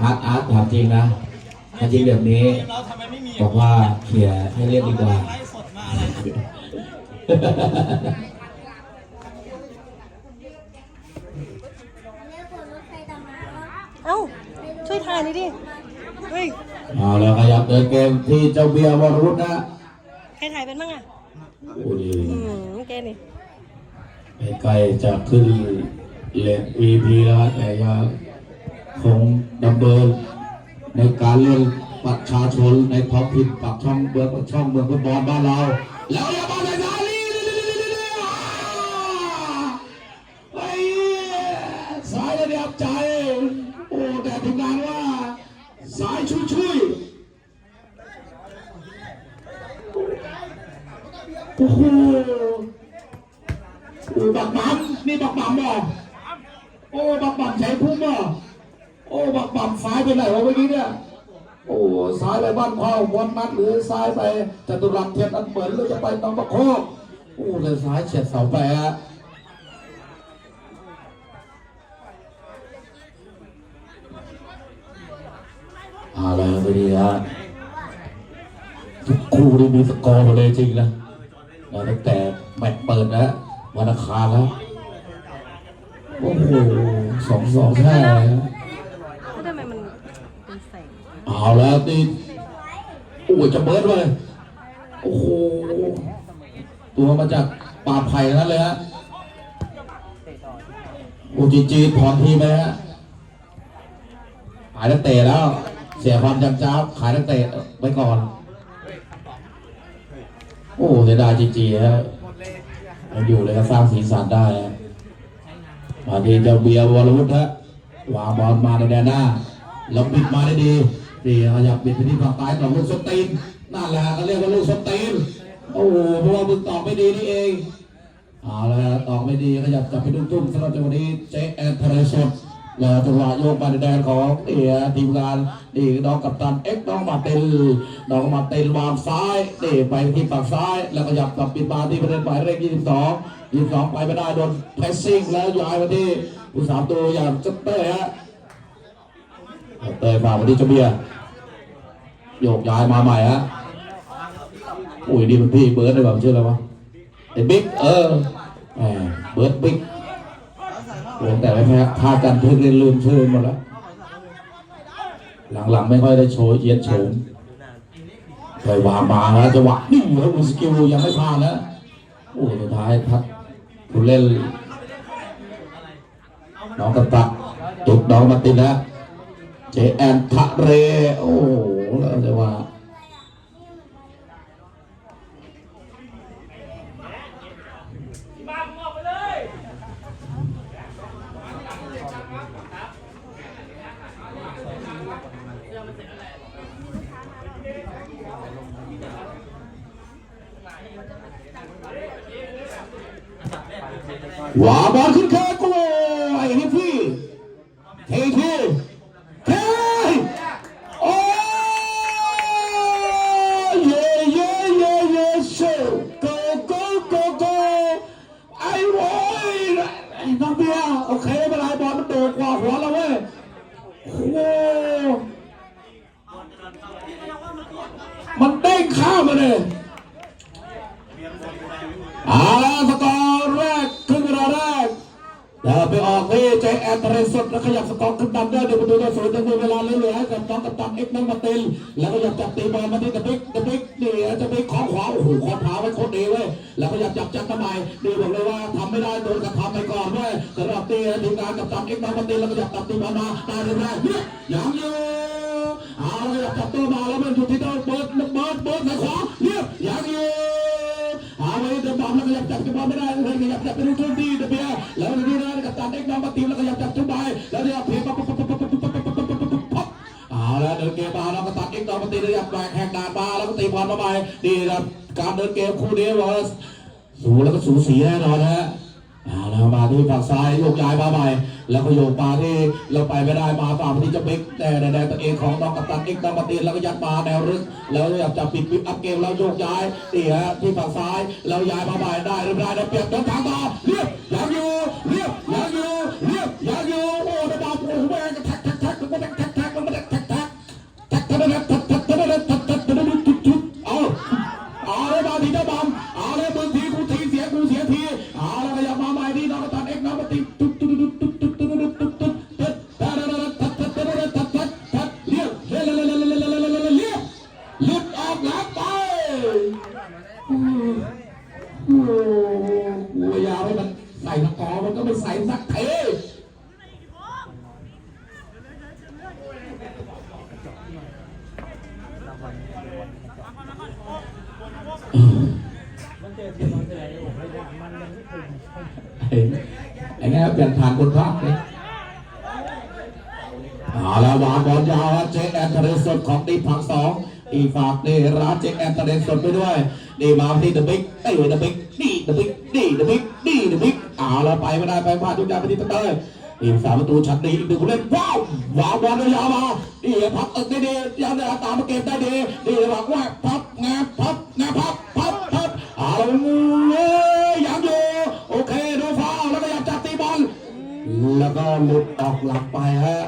อาร์ตอาร์ตถามจริงนะถ้าจริงแบบนี้ เราทำไมไม่มีบอกว่าเขี่ยให้เรียกดีกว่า ไลฟ์สดมาอะไรเอ้า ช่วยถ่ายหน่อยดิ เฮ้ย เอาแล้วขยับเดินเกมที่เจ้าเบียร์วรวุฒินะใครถ่ายเป็นบ้างอะ โอ้ดีอืมแกนี่ใกล้ๆจะขึ้นเลน EP แล้วฮะแต่ยังคงดำ เนิน ในการเล่นประชาชนในท้องถิ่นปากช่องเมืองปากช่องเมืองฟุตบอลบ้านเรา แล้วอย่ามาเลยนะลีไอ้สายระดับใจ โอ้แต่ทีมงานว่าสายชุยชุยๆโอ้โหบักบัมนี่บักบัมบ่โอ้บักบัมใช้พุ่มบ่โอ้บัก บัมซ้ายไปไหนวะเมื่อกี้เนี่ย โอ้ซ้ายไปบ้านเข้าวันนัดหรือซ้ายไปจตุรัสเทียนอันเปิดหรือจะไปตองประโคกโอ้เลยซ้ายเฉียดเสาไปฮะเอาละไปดีฮะทุกคู่นี่มีสกอร์หมดเลยจริงนะเราตั้งแต่แมตช์เปิดแล้ววันอังคารแล้วโอ้โหสองสองแค่แล้ว แล้วทำไมมันเป็นแสง เอาแล้วตีโอ้ยจะเบิร์ดเลยโอ้โหตัวมาจากป่าไผ่นั่นเลยฮะโอ้จีจีถอนทีมไปฮะขายนักเตะแล้ว เสียความจำจ้าขายนักเตะไว้ก่อน โอ้เสียดายจีจีฮะยังอยู่เลยก็สร้างสีสันได้ฮะมาทีเจ้าเบียร์วอลวุฒิฮะวางบอลมาในแดนหน้าเราปิดมาได้ดี ดีขยับปิดไปที่ฝั่งซ้ายต่อลูกสตีนนั่นแหละเขาเรียกว่าลูกสตีนโอ้โหเพราะว่ามึงตอบไม่ดีนี่เองเอาละตอบไม่ดีขยับจับไปดุ้มๆสำหรับจังหวะนี้เจแอนทะเลสดแล้วจังหวะโยกมาในแดนของเอียทีมงานนี่น้องกัปตันเอ็กน้องมาเตลน้องมาเตลวางซ้ายนี่ไปที่ฝั่งซ้าย แล้วก็หยับกลับปิดมาที่ประเด็นหมายเลข22 22ไปไม่ได้โดนเพรสซิ่งแล้วย้ายมาที่ผู้สามตัวอย่างจัตเตอร์ฮะ เตยมาวันนี้เจ้าเบียร์โยกย้ายมาใหม่ฮะอุ้ยนี่มันพี่เบิร์ดได้แบบชื่ออะไรวะไอ้บิ๊กเออเบิร์ดบิ๊กโอ้แต่ไม่แพ้พากันเพิ่งเรียนลืมชื่อหมดแล้วหลังๆไม่ค่อยได้โชว์เยียนโฉมเคยวางมาแล้วจังหวะนี่แล้วสกิลยังไม่ผ่านนะโอ้สุดท้ายพัดผู้เล่นน้องกระตักตุกน้องมาตินแล้ว เจแอนทะเร โอ้โหแล้วจะว่าหวาบอลขึ้นค่กู ที่เจแอนเทเรสดแล้วขยับสกอร์ขึ้นนำได้เดี๋ยวประตูได้ศูนย์ในเวลาเหลือให้กับน้องกัปตันเอ็กซ์น้องมาตินแล้วก็อยากจับตีบอลมาที่ตะบิกตะบิ๊กนี่จะบิ๊กของขวาโอ้โหขอเท้าไว้โคตรดีเว้ยแล้วก็อยากจับจับทำไมดีบอกเลยว่าทำไม่ได้โดนกระทำไปก่อนเว้ยสำหรับตีทีมงานกัปตันเอ็กซ์น้องมาตินแล้วก็อยากจับตีบอลมาได้หรือไม่เนี่ยยังอยู่เอาแล้วอยากจับตัวมาแล้วมันอยู่ที่ ยับจับจับาไม่ได้เลยขยับจับไปดูทุ่มที่เดียแล้วนี่นะกับตาเด็กน้องมาตีแล้วขยับจับทุ่มไปแล้วเนี่ยเพลปั๊บปั๊บปั๊บปั๊บปั๊บปั๊บปั๊บปั๊บปั๊บปั๊บปั๊บเอาแล้วเดินเกมมาแล้วก็ตัดเอ็กน้องมาตีระยับแบกแหกด่านมาแล้วก็ตีบอลมาใหม่ดีนะการเดินเกมคู่นี้ว่าสูแล้วก็สูสีแน่นอนนะ ฮะเอาแล้วมาที่ฝั่งซ้ายโยกย้ายมาใหม่แล้วก็โยกมาที่เราไปไม่ได้มาฝั่งที่จะเบกแต่แดนตัวเองของน้องกัปตันเอ็กน้องปฏิแล้วก็ยัดมาแนวรึกแล้วอยากจะปิดปิดอัพเกมแล้วโยกย้ายนี่ฮะที่ฝั่งซ้ายแล้วย้ายมาใหม่ได้หรือไม่ได้ได้เปรียบเดินทางต่อเรียบยังอยู่เรียบยังอยู่ นี่ร้าเจ๊แอนทะเลสดไปด้วยนี่มาที่เดอะบิ๊กเอ้ยเดอะบิ๊กนี่เดอะบิ๊กนี่เดอะบิ๊กนี่เดอะบิ๊กเอาละไปไม่ได้ไปพลาดทุกอย่างไปที่ตะเตยอีสามประตูชัดดีอีกหนึ่งผู้เล่นว้าววางบอลยาวมานี่พับตึกได้ดียังได้ตามมาเก็บได้ดีนี่หวังว่าพับงาพับงาพับพับพับเอาละเว้ยยังอยู่โอเคดูฟาวแล้วก็อยากจับตีบอลแล้วก็หลุดออกหลังไปฮะ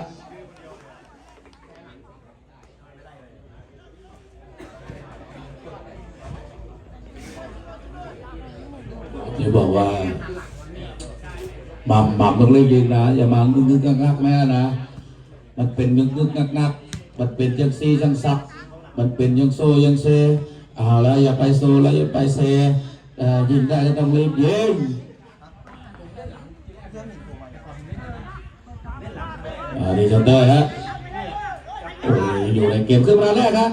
จะบอกว่าหม่ำหม่ำต้องเล่นยิงนะ อย่ามางึกงึกงักงักแม่นะ มันเป็นงึกงึกงักงักมันเป็นยังซียังซับมันเป็นยังโซยังเซเอาแล้วอย่าไปโซแล้วอย่าไปเซยิงได้ก็ต้องรีบยิงอ่าดีจังได้ฮะอยู่ในเกมครึ่งเวลาแรกครับ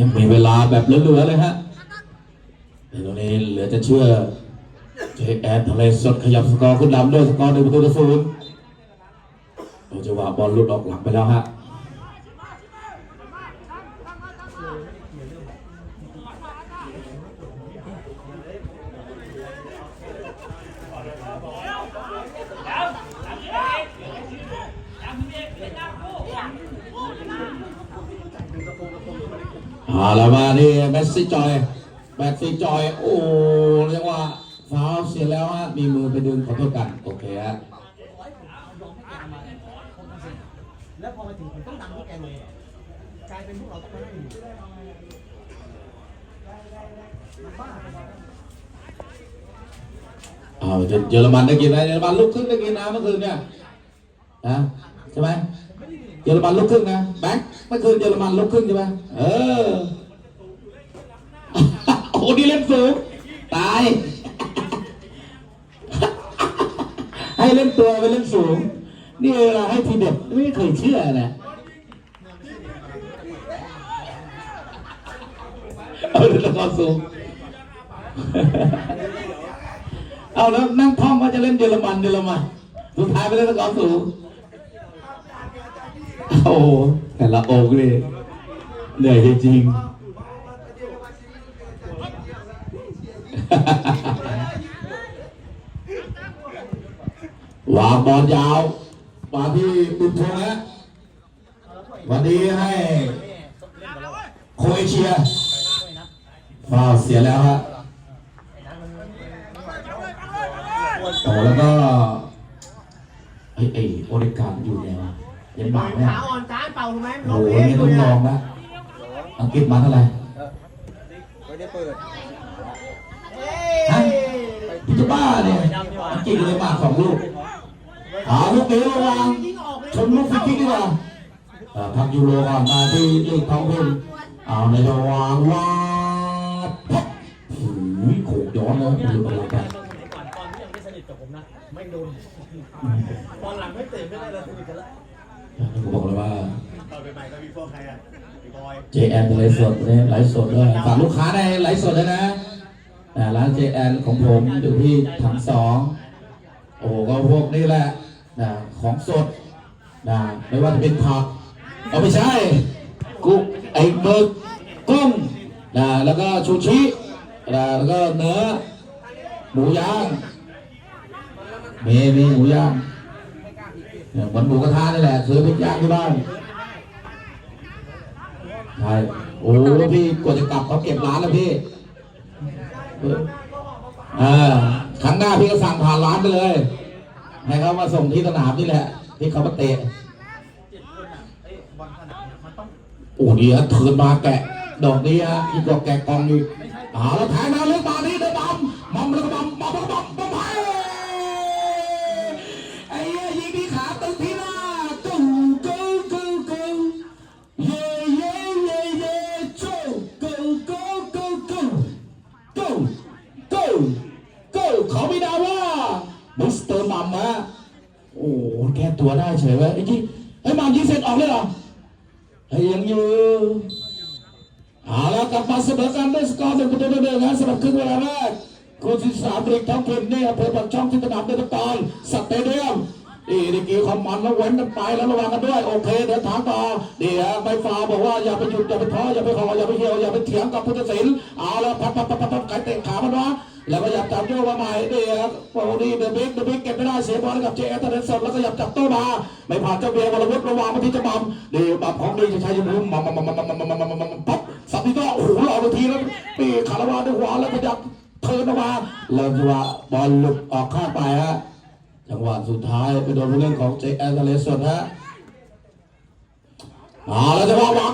ยังมีเวลาแบบเหลือๆเลยฮะแต่ตรงนี้เหลือจะเชื่อเจแอนทะเลสดขยับสกอร์ขึ้นนำด้วยสกอร์หนึ่งประตูต่อศูนย์โดยจังหวะบอลหลุดออกหลังไปแล้วฮะ เอาละมานี่เมสซี่จอยแมสซี่จอย โอ้เรียกว่าฟาวล์เสียแล้วฮะมีมือไปดึงขอโทษกัน โอเคฮะแล้วพอมาถึงผมต้องดังพวกแกเลยกลายเป็นพวกเราต้องมานั่งอยู่บ้าได้เอาเยอรมันได้กินไหมเยอรมันลุกขึ้นได้กินนะเมื่อคืนเนี่ยนะใช่ไหมเยอรมันลุกขึ้นนะแบงค์เมื่อคืนเยอรมันลุกขึ้นใช่ไหมเออโอ้โหนี่เล่นสูงตาย ให้เล่นตัวไปเล่นสูง นี่เวลาให้ทีเด็ดไม่เคยเชื่อนะเอาเล่นละครสูงเอาแล้วนั่งท่องว่าจะเล่นเยอรมันเยอรมันสุดท้ายไปเล่นละครสูง โอ้โหแต่ละองค์นี่เหนื่อยจริงวางบอลยาวมาที่บุญทงนะวันนี้ให้โครเอเชียฟาวเสียแล้วฮะโอ้แล้วก็ไอ้ไอ้โอริการอยู่เนี่ ยยังบาเนี่ยขาอ่อนจ้าเป่าถูกไหมโอ้โหนี่ต้องลองนะอังกฤษมาเท่าไหร่ไม่ได้เปิดฮะพี่จะบ้าเนี่ยอังกฤษเลยมาสองลูกหาลูกนี้ระวังชนลูกฟรีคิกดีกว่าอ่าพักยูโรก่อนมาที่ลีกท้องถิ่นเอาในระหว่างว่าพับโอ้ยโขกย้อนเลยลืมอะไรไปก่อนตอนที่ยังไม่สนิทกับผมนะไม่โดนตอนหลังไม่ตื่นไม่ได้เราสนิทกันแล้ว ผมบอกเลยว่าตอนใหม่ๆก็มีพวกใครอะพี่บอย JN ไลฟ์สดเนี่ยไลฟ์สดด้วยฝากลูกค้าในไลฟ์สดเลยนะอ่าร้าน JN ของผมอยู่ที่ถังสองโอ้ก็พวกนี้แหละนะของสดนะไม่ว่าจะเป็นผักเอาไม่ใช่กุ้งไอ้หมึกกุ้งนะแล้วก็ชูชินะแล้วก็เนื้อหมูย่างมีมีหมูย่าง เหมือนหมูกระทะนี่แหละซื้อไปย่างที่บ้านใช่โอ้พี่กว่าจะกลับเขาเก็บร้านแล้วพี่เอออ่าครั้งหน้าพี่ก็สั่งผ่านร้านไปเลยให้เขามาส่งที่สนามนี่แหละ ที่เขามาเตะบอลขนาดมันต้องโอ้ดีฮะเถินมาแกะ ดอกนี้ฮะอีกดอกแกะกองอยู่เอาแล้วแทงมาเลือกม โอ้โหแก้ตัวได้เฉยเว้ยไอ้ที่ไอ้มัมยิงเสร็จออกเลยเหรอไอ้ยังอยู่เอาละกลับมาเสมอกันด้วยสกอร์หนึ่งประตูต่อหนึ่งนะสำหรับครึ่งเวลาแรกคู่ที่สามเด็กท้องถิ่นเนี่ยอำเภอปากช่องที่สนามเดนตอนสเตเดียมนี่ดีกีความมันแล้วเว้นกันไปแล้วระวังกันด้วยโอเคเดินทางต่อเดี๋ยวไม่ฟาบอกว่าอย่าไปหยุดอย่าไปท้ออย่าไปขออย่าไปเหี่ยวอย่าไปเถียงกับผู้ตัดสินเอาละพับพับพับพับไก่เตะขามันวะ แล้วก็หยับจับโยกมาใหม่นี่ครับโอ้นี่เดอบิ๊กเดอบิ๊กเก็บไม่ได้เสียบอลกับเจเอตเดนสดแล้วก็หยับจับโต้มาไม่ผ่านเจ้าเบียร์วรวุฒิระวังมาที่จะบัมเดี๋ยวบัมของดีจะใช้ยูนุ่มมามามามามามามามามาปั๊บสับที่ก็โอ้โหหล่อทันทีแล้วปีคาราวาด้วยขวาแล้วก็หยับเทินออกมาแล้วจังหวะบอลหลุดออกข้างไปฮะจังหวะสุดท้ายไปโดนผู้เล่นของเจแอนทะเลสดฮะมาแล้วจังหวะวั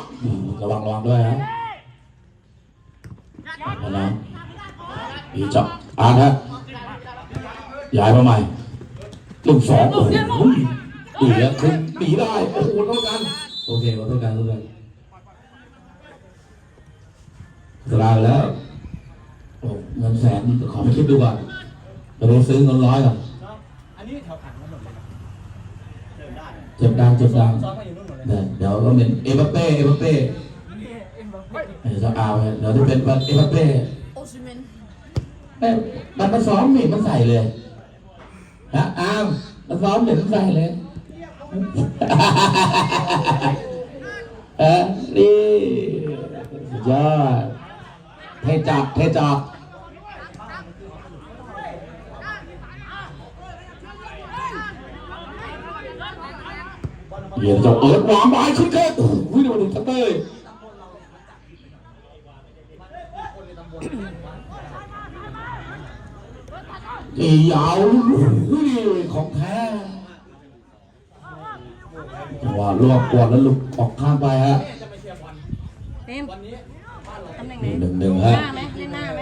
กระวังระวังด้วยฮะีจับอ่านฮะย้ายมาใหม่ลูกสองโอ้โหดีแล้วขึ้นหนีได้โอ้โหเท่ากันโอเคขอโทษกันทุกคนกลายแล้วโอ้เงินแสนขอไปคิดดูก่อนไปได้ซื้อเงินร้อยก่อนอันนี้แถวขังทั้งหมดเลยนะเดินได้เจ็บดังเจ็บดังซ้อมมาอยู่นู่นหมดเดี๋ยวเดี๋ยวก็เป็นเอเบเป้เอเบเป้เดี๋ยวจะเอาเดี๋ยวจะเป็นเอเบเป้ มันมาซ้อมนี่มันใส่เลยฮะอ้าวมาซ้อมเดี๋ยวมันใส่เลยเออนี่ยอดเทจับเทจับเดี๋ยวจะเปิดวางไม้ขึ้นแค่โอ้โหดูดูทัตเต้ ยอียาวอุ้ยของแท้จังหวะรวบกวดแล้วหลุดออกข้างไปฮะจะไปเชียร์บอลเต็มวันนี้บ้านเราตำแหน่งหไหนนึ่งหนึ่งหนึ่งหฮะน้าไหมเล่นหน้าไหม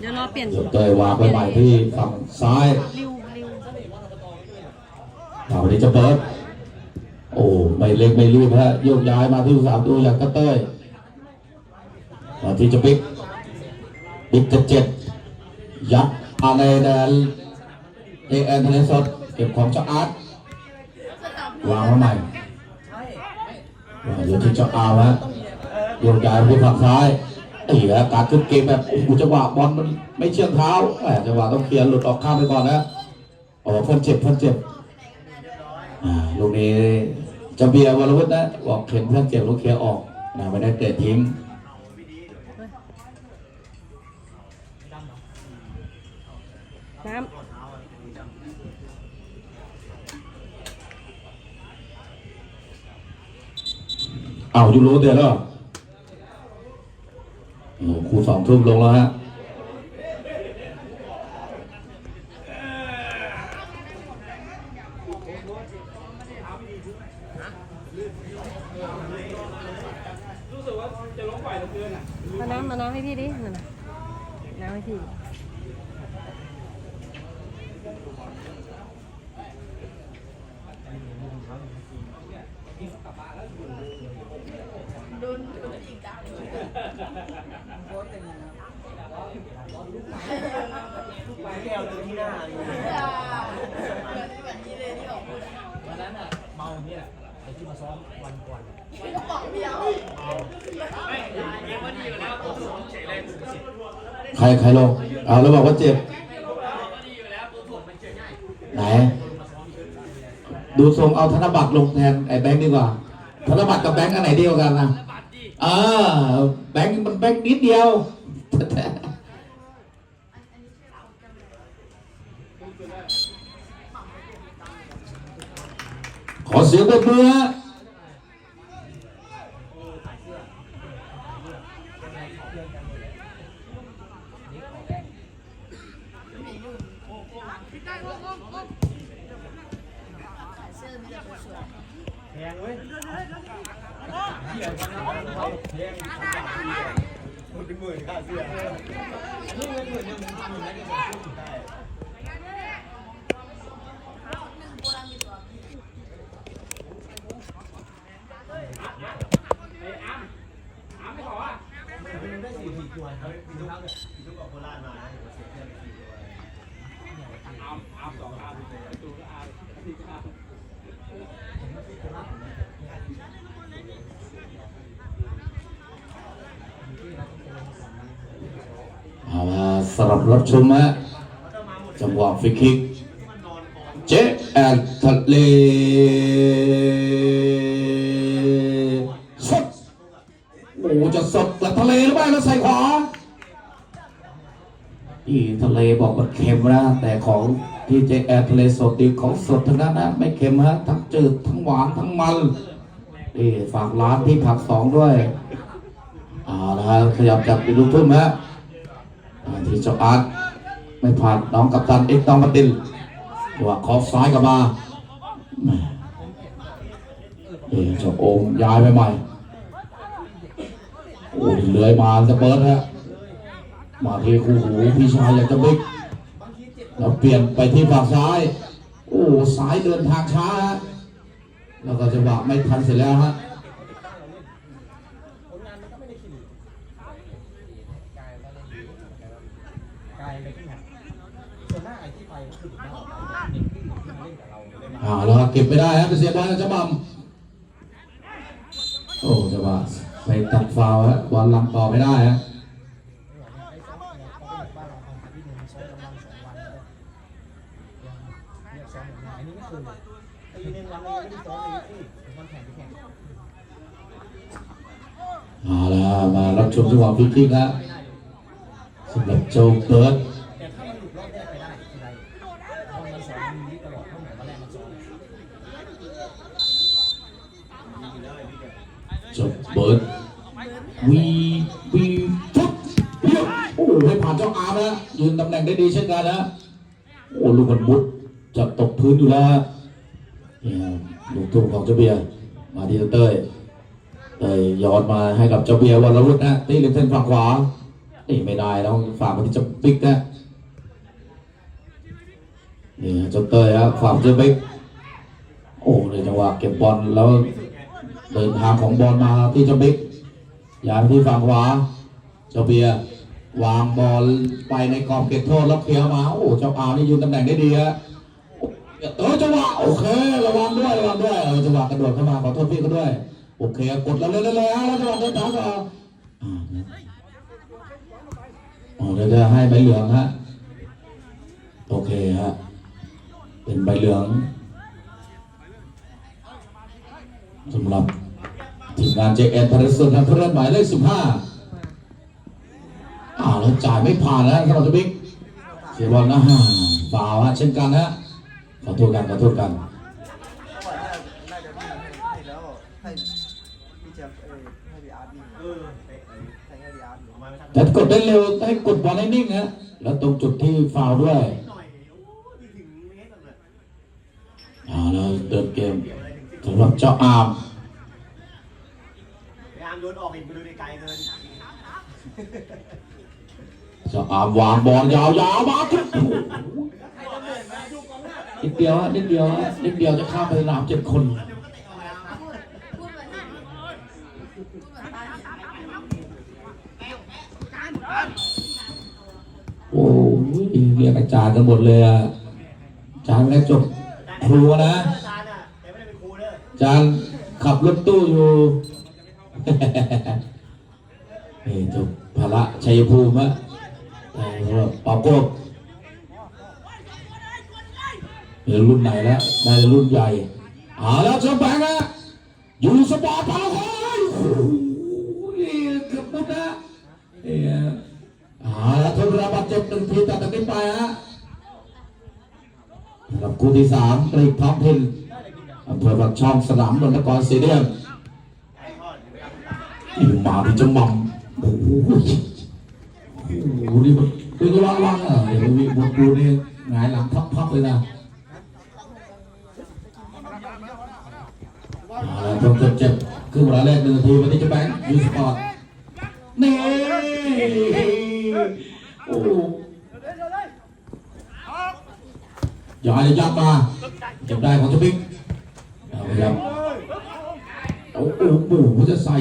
เดี๋ยวรอเปลี่ยนเดี๋ยวเตยวางไปใหม่ที่ฝั่งซ้ายริวริวเอาวันนี้จะเปิด โอ้ไม่เล็กไม่รีบฮะโยกย้ายมาที่สามตัวอย่างกระเต้ยมาที่จะบิ๊กบิ๊กจะเจ็ดยัด อะไรแดนเอแอนเทเลสดเก็บของจะอาร์ตวางมาใหม่ใช่ว่าเดี๋ยวที่จะเอาร์ตฮะโยกย้ายไปที่ฝั่งซ้ายเอียการขึ้นเกมแบบโอ้โหจังหวะบอลมันไม่เชื่องเท้าแหมจังหวะต้องเคลียร์หลุดออกข้ามไปก่อนนะโอ้พ้นเจ็บพ้นเจ็บอ่าลูกนี้จะเบียร์วรวุฒินะบอกเข็นเพื่อนเจ็บลูกเคลียร์ออกนะไม่ได้เตะทิ้ง น้ เอายูโรเตะแล้วโอ้ครูสองทุ่มลงแล้วฮะมาน้ำมาน้ำให้พี่ดินั่นน่ะน้ำให้พี่ โดนโดนยิงดางแก้วตัวที่หน้าเลยเหมือนแบนเลยที่ออกพูวันนั้นอะเมาเนี่ยไอ้ที่มาซ้อมวันก่อนใครใครลงอ้าแล้วบอกว่าเจ็บไหน ดูทรงเอาธนบัตรลงแทนไอ้แบงค์ดีกว่า ธนบัตรกับแบงค์อันไหนดีกว่ากันนะเออแบงค์มันแบงค์นิดเดียวขอเสียงปรบมือ หมื่นค่าเสื้นี่เงินหมื่นยังทำอยู่นะเดี๋ยวผมได้ได้สี่สี่ตัวครับพี่ทุกพี่ทุออกโคราชมานะเดี๋ยวเสียเพื่อนไปสี่ตัวอ้ามอ้ามสองอ้ามเลย สำหรับรับชมฮะจังหวะฟรีคิกเจ๊แอนทะเลสดโอ้จะสดกับทะเลหรือไม่แล้วใส่ขวาที่ทะเลบอกมันเค็มนะแต่ของที่เจ๊แอนทะเลสดดีของสดทั้งนั้นนะไม่เค็มฮะทั้งจืดทั้งหวานทั้งมันนี่ฝากร้านที่ผักสองด้วยเอาละฮะขยับจับไปดูทุ่มฮะ ที่เจ้าอาร์ตไม่ผ่านน้องกัปตันเอ็กซ์ตองมาตินว่าขอบซ้ายกลับมาเอเจ้าโอมย้ายไปใหม่โอ้ยเลื้อยมาสเปิร์ตฮะมาที่คู่หูพี่ชายอยากจะบิ๊กแล้วเปลี่ยนไปที่ฝั่งซ้าย โอ้สายเดินทางช้าฮะแล้วก็จะบอกไม่ทันเสร็จแล้วฮะ กลายไปที่ไหนส่วนหน้าไอ้ที่ไปคือถึงเราเด็กที่มาเล่นกับเราเลยมา อ่าแล้วเก็บไม่ได้ฮะเป็นเสียบอลนะเจ้าบัมโอ้เจ้าบ้าไปตัดฟาวฮะบอลลำต่อไม่ได้ฮะอ่าเป็นบ้าเราทำที่หนึ่งซ้อมกำลังสองวันแล้วเนี่ยซ้อมอย่าม่เคยเลยตีหนึ่งวันเลยไม่ได้ซ้อมเลยที่วันแข่งไปแข่งเอาละมารับชมจังหวะฟรีคิกฮะสำหรับโจเบิร์ด แต่ถ้ามันหลุดรอบแรกไปได้ทีไรเพราะมันสอนมีตลอดเท่าไหร่วันแรกมันซ้อม โจเบิร์ ดวีวีฟุตเยี่ยมโอ้โหให้ผ่านเจ้าอาร์มนะยืนตำแหน่งได้ดีเช่นกันนะโอ้ลูกบอลบุดจะตกพื้นอยู่แล้วนี่ลูกทุ่งของเจ้าเบียร์มาที่เต้ยเต้ยย้อนมาให้กับเจ้าเบียร์วันละรุ่นนะตีริมเส้นฝั่งขวานี่ไม่ได้ต้องฝากมาที่เจ้าบิ๊กนะนี่เจ้าเต้ยครับฝากเจ้าบิ๊กโอ้ในจังหวะเก็บบอลแล้ว เดินทางของบอลมาที่เจ้าบิ๊กย้ายที่ฝั่งขวา เจ้าเบียร์วางบอลไปในกรอบเขตโทษแล้วเคลียร์มาโอ้เจ้าอาวนี่ยืนตำแหน่งได้ดีฮะเออจังหวะโอเคระวังด้วยระวังด้วยเออจังหวะกระโดดเข้ามาขอโทษพี่เขาด้วยโอเคกดแล้วเลยเลยแล้วจังหวะเดินทางก็อ่าอ๋อเดี๋ยวจะให้ใบเหลืองฮะโอเคฮะเป็นใบเหลือง สำหรับทีมงานเจแอนพาริสุนทร์พระหมายเลขสิบห้าอ้าวแล้วจ่ายไม่ผ่านแล้วสำหรับเจ้าบิ๊กเสียบอลนะฮะฟาวฮะเช่นกันนะขอโทษกันขอโทษกันแต่กดได้เร็วให้กดบอลให้นิ่งฮะแล้วตรงจุดที่ฟาวด้วยหน่าแล้วเดินเกม สำหรับเจ้าอาร์มพยายามโยนออกอีกไปดูในไกลเกินเจ้าอาร์มวางบอลยาวๆมาครับโอ้โหนิดเดียวฮะนิดเดียวฮะนิดเดียวจะข้ามไปสนามเจ็ดคนโอ้ยเรียกอาจารย์กันหมดเลยอะอาจารย์ไม่ได้จบครูนะ จารย์ขับรถตู้อยู่นี่จบภาระชัยภูมิฮะแต่สำหรับปาโก้เดี๋ยวรุ่นไหนแล้วน่าจะรุ่นใหญ่เอาแล้วเจ้าแบงค์นะอยู่สปอร์ตพาราคอยเกือบหมดนะเนี่ยเอาแล้วทนระบาดเจ็บหนึ่งทีแต่ตอนนี้ไปฮะสำหรับคู่ที่สามกรีกท้องถิ่น อำเภอปากช่องสนามนนทกรสเตเดียมไอ้ทอดเดี๋ยวไปทำตามนี่มาพี่จมัมโอ้โหโอ้โหนี่มันเป็ระวังๆอะเดี๋ยวมีบนดูนี่หงายหลังพับๆเลยนะเอาละต้องเจ็บครึ่งเวลาแรกหนึ่งนาทีวันนี้จะแบงค์ยูสปอร์ตนี่โอ้โหย้ายยับมาเก็บได้ของเจ้าบิ๊กเอาไปครับโอ้โหโอ้โหจะใส่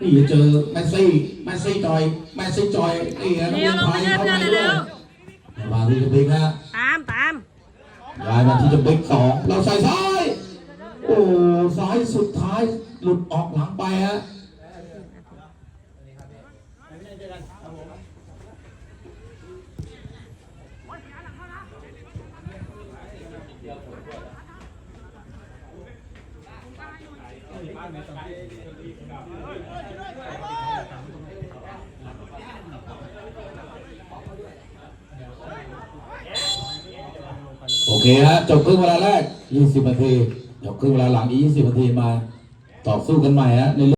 นี่เจอแมสซี่แมสซี่จอยแมสซี่จอยนี่นะเร็วลงไปเร็วเข้าไปเร็ด้ววยมาที่จะบิ๊กฮะตามตามย้ายมาที่จะบิ๊กสองเราใส่ซ้ายโอ้ซ้ายสุดท้ายหลุดออกหลังไปฮะ เคฮะจบครึ่งเวลาแรก 20 นาทีจบครึ่งเวลาหลังอีก 20 นาทีมา ต่อสู้กันใหม่ฮะใน